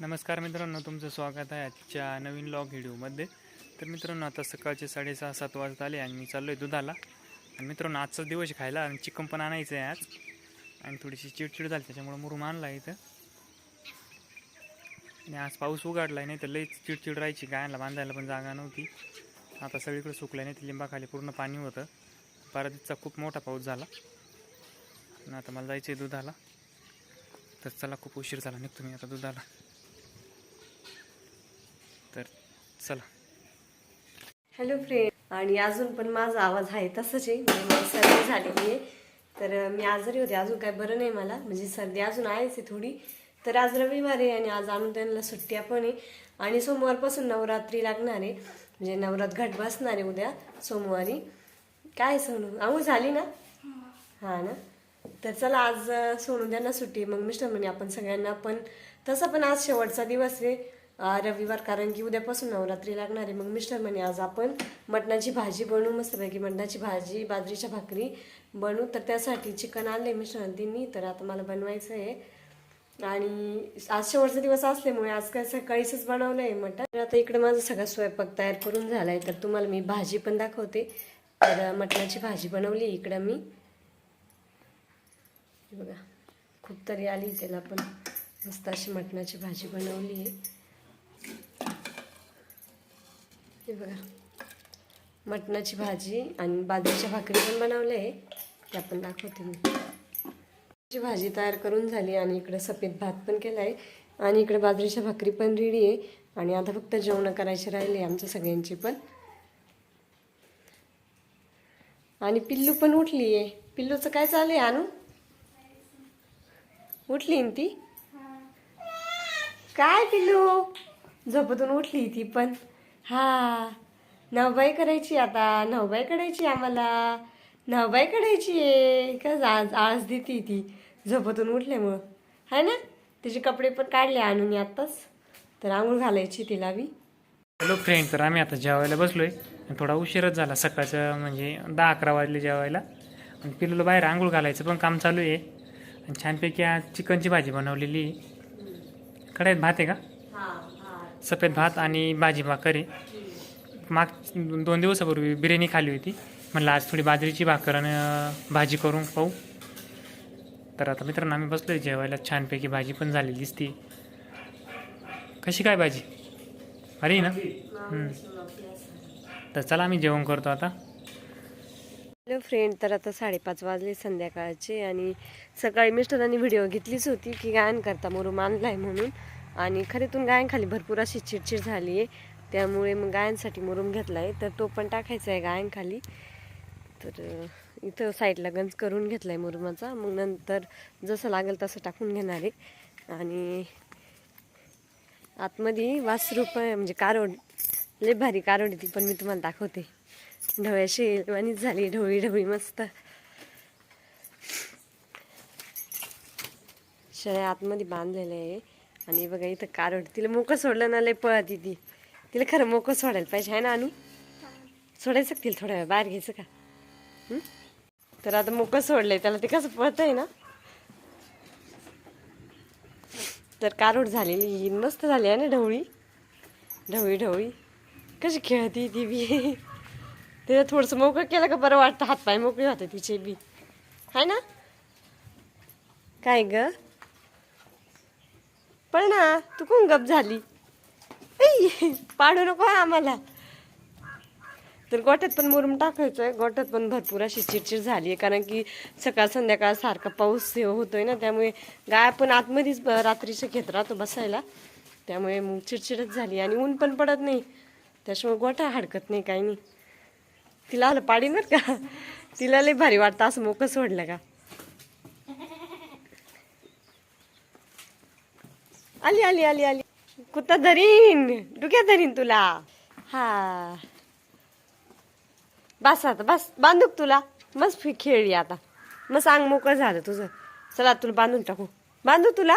नमस्कार मित्रांनो तुमचं स्वागत आहे आजच्या नवीन लॉग व्हिडिओमध्ये तर मित्रांनो आता सकाळचे साडेसहा सात वाजता आले आणि मी चाललो आहे दुधाला. आणि मित्रांनो आजचा दिवस खायला आणि चिकन पण आणायचं आहे आज. आणि थोडीशी चिडचिड झाली त्याच्यामुळे मुरुम आणला आहे इथं. आणि आज पाऊस उघडला नाही तर लईच चिडचिड राहायची. गायला बांधायला पण जागा नव्हती. आता सगळीकडे सुकलं नाही लिंबाखाली पूर्ण पाणी होतं. पारादीचा खूप मोठा पाऊस झाला. आणि आता मला जायचं आहे दुधाला. तर चला खूप उशीर झाला निघतो मी आता दुधाला. तर चला. हॅलो फ्रेंड आणि अजून पण माझा आवाज आहे तसंच आहे. म्हणजे सर्दी झालेली आहे. तर मी आजारी होते. अजून काय बरं नाही मला. म्हणजे सर्दी अजून आहेच आहे थोडी. तर आज रविवार आहे आणि आज आणून त्यांना सुट्ट्या पण आहे. आणि सोमवारपासून नवरात्री लागणार आहे. म्हणजे नवरात घट बसणार आहे उद्या सोमवारी. काय सोनू? आऊ झाली ना? हा ना? तर चला आज सोनू द्यांना द्या ना सुट्टी मग मिस्टर म्हणे आपण सगळ्यांना पण. तसं पण आज शेवटचा दिवस आहे. रविवार कारण की उद्यापासून नवरात्री लागणार आहे. मग मिस्टर म्हणे आज आपण मटणाची भाजी बनवू मस्तपैकी. मटणाची भाजी बाजरीच्या भाकरी बनवू. तर त्यासाठी चिकन आणले मिस्टरांनी तर आता मला बनवायचं आहे. आणि आज शेवटचा दिवस असल्यामुळे आज काय सकाळीच बनवलं आहे मटण. तर आता इकडे माझा सगळा स्वयंपाक तयार करून झाला आहे तर तुम्हाला मी भाजी पण दाखवते. तर मटणाची भाजी बनवली इकडं मी. बघा खूप तरी आली त्याला पण. मस्त अशी मटणाची भाजी बनवली आहे. हे बघा. मटणाची भाजी आणि बाजरीच्या भाकरी पण बनवल्या आहे त्या पण दाखवते मी. भाजी तयार करून झाली आणि इकडे सफेद भात पण केला आहे आणि इकडे बाजरीच्या भाकरी पण रेडी आहे. आणि आता फक्त जेवण करायचे राहिले आमच्या सगळ्यांची पण. आणि पिल्लू पण उठली आहे पिल्लूचं काय चालू आहे आणू उठली ना ती? काय पिल्लू? झोपतून उठली ती पण. हा. नवबाई करायची आता. नवबाई करायची आम्हाला. नवबाई करायची आहे. का आज आज देते ती. झोपतून उठल्यामुळं है ना? तिचे कपडे पण काढले आणून आत्ताच. तर आंघोळ घालायची तिला बी. हॅलो फ्रेंड तर आम्ही आता जेवायला बसलो आहे थोडा उशीरच झाला सकाळचं म्हणजे दहा अकरा वाजले जेवायला. आणि पिलूला बाहेर आंघोळ घालायचं पण काम चालू आहे. आणि छानपैकी आज चिकनची भाजी बनवलेली आहे. भात आहे का? सफेद भात आणि भाजी भाकर आहे. माग दोन दिवसापूर्वी बिर्याणी खाली होती. म्हणलं आज थोडी बाजरीची भाकर आणि भाजी करून पाहू तर आता मित्रांनो आम्ही बसलो आहे जेवायला छानपैकी भाजी पण झालेली दिसते. कशी काय भाजी? अरे ना? तर चला आम्ही जेवण करतो आता. हॅलो फ्रेंड तर आता साडेपाच वाजले संध्याकाळचे आणि सकाळी मिस्टरांनी व्हिडिओ घेतलीच होती की गायन करता मोरू आहे म्हणून. आणि खरेतून गायांखाली भरपूर अशी चिडचिड झाली आहे. त्यामुळे मग गायांसाठी मुरुम घेतला आहे तर तो पण टाकायचा आहे गायांखाली. तर इथं साईडला गंज करून घेतला आहे मुरुमाचा. मग नंतर जसं लागेल तसं टाकून घेणार आहे. आणि आतमध्ये वासरू पण म्हणजे कारोड. लय भारी कारोड आहे ती पण मी तुम्हाला दाखवते. ढवळ्याशी वाणीच झाली ढवळी ढवळी मस्त. शेळ्या आतमध्ये बांधलेलं आहे. आणि बघा इथं कारोड तिला मोकं सोडलं ना लय पळती ती. तिला खरं मोकं सोडायला पाहिजे आहे ना आणू सोडायचं का तिला थोड्या वेळ बाहेर घ्यायचं का? तर आता मोकं सोडलंय त्याला ते कसं पळत आहे ना? तर कारोड झालेली ही मस्त झाली आहे ना ढवळी? ढवळी ढवळी. कशी खेळती ती बी. तिला थोडंसं मोकळं केलं का बरं वाटतं हातपाय मोकळे होते तिचे बी. आहे ना? काय ग? पण ना तू कोण गप झाली? पाडू नको आम्हाला. तर गोठ्यात पण मुरुम टाकायचं आहे गोठ्यात पण भरपूर अशी चिडचिड झाली आहे कारण की सकाळ संध्याकाळ सारखा पाऊस हे होतोय ना त्यामुळे गाय पण आतमध्येच ब- घेत राहतो बसायला. त्यामुळे मग चिडचिडच झाली आणि ऊन पण पडत नाही. त्याच्यामुळे गोठा हडकत नाही काही नाही. तिला आलं पाडी बरं का? तिला लय भारी वाटतं असं मोकं सोडलं का? आली आली आली आली. कुत्ता धरीन. डुक्या धरीन तुला. हा. बस आता बस. बांधूक तुला. मस्त खेळली आता. मग सांग मोकळं झालं तुझं. चला तुला बांधून टाकू. बांधू तुला?